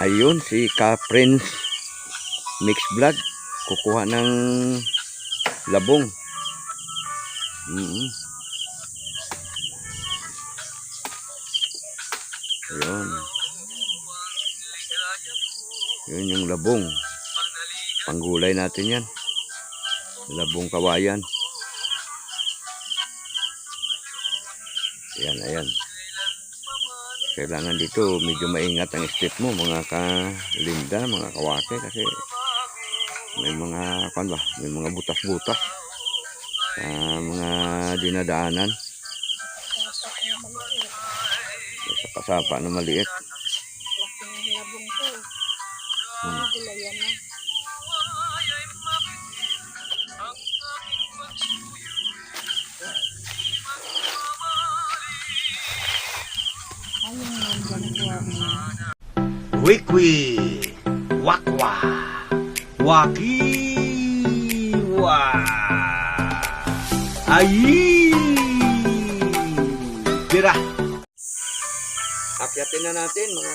Ayun, si Ka Prince Mix Vlog. Kukuha ng labong. Mm Ayun. Yun yung labong. Panggulay natin yan. Labong kawayan. Ayan, ayan. Kailangan dito medyo maingat ang step mo mga kalinda, mga kawake kasi may mga kan ba, may mga butas-butas sa mga dinadaanan. Sa kasapa na maliit. Hmm. Wikwi, wakwa, wakiwa, ayi, tira. Akyatin na natin mga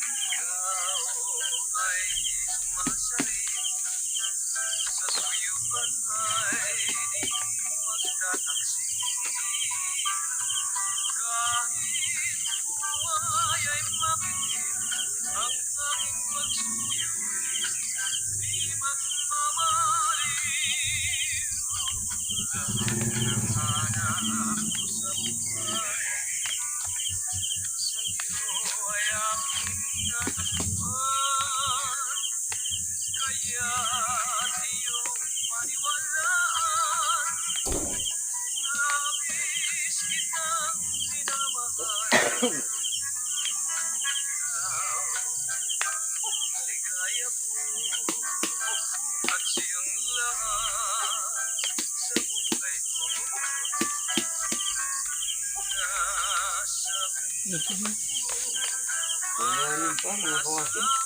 Ayan pa mga kawake.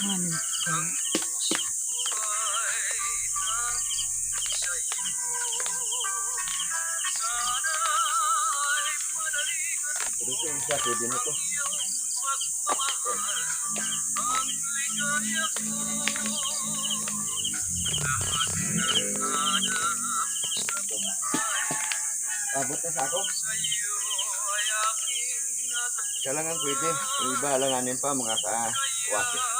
Ano? Ito yung isa, pwede na to. Abot na sa ako. Siya lang ang pwede. Yung iba alanganin pa mga kawake.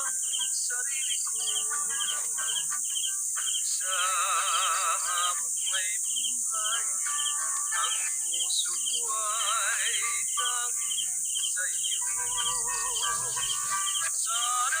sarili ko sa habang may buhay ang puso ko ay tanging sa iyo sana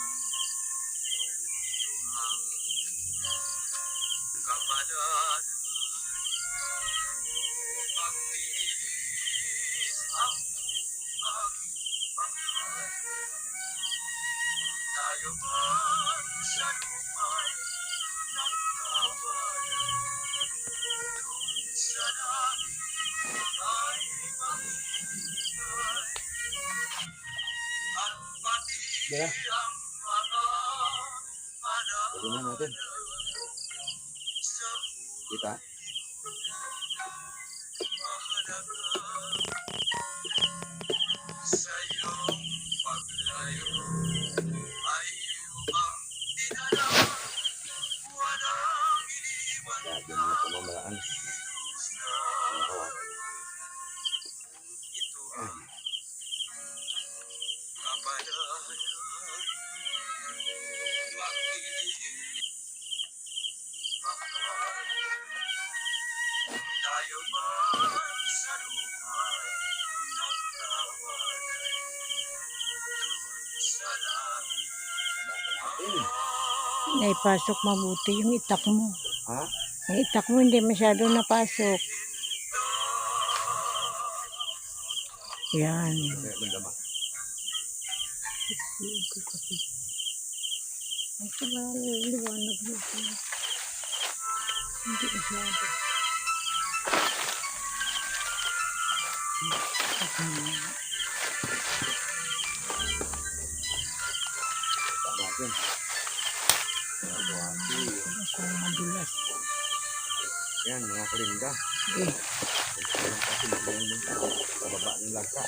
Kaya. Tuloy na natin. Kita. Grabe Naipasok mabuti yung itak mo. Ha? Yung itak mo hindi masyado napasok. Yan. Ay, diba, liwanag mo. Hindi masyado. natin. Kalinda. Eh, kasi magandang dun sa baba ng langka.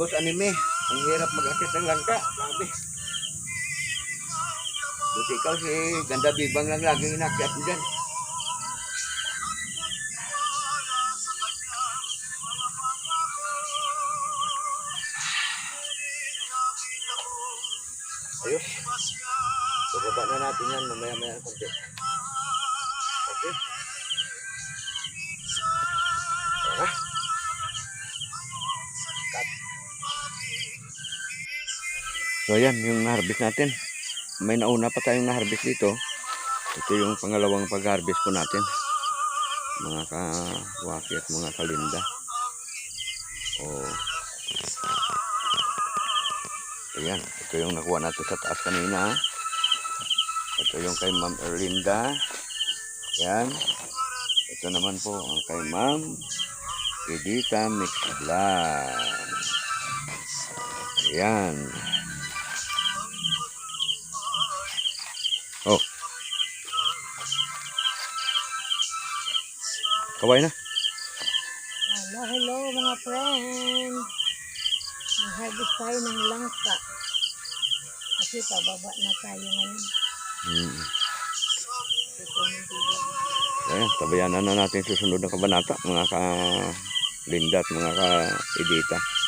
Boss, anime. Ang hirap mag-akit ng langka. Grabe. Buti ikaw si Ganda Bibang lang laging inakyat mo dyan. Ayos. Bababa na natin yan mamaya-maya konti. Okay. So ayan, yung harvest natin. May nauna pa tayong na-harvest dito. Ito yung pangalawang pag-harvest po natin. Mga kawaki at mga kalinda. Oh. Ayan, ito yung nakuha natin sa taas kanina. Ito yung kay Ma'am Erlinda. Ayan. Ito naman po ang kay Ma'am Edita Mix Vlog. Ayan. Oh. Kaway na. Hello, hello mga friend. Nag-harvest tayo ng langka. Kasi pababa na tayo ngayon. Hmm. Ayan, tabayanan na natin susunod na kabanata, mga ka Linda at mga ka Edita.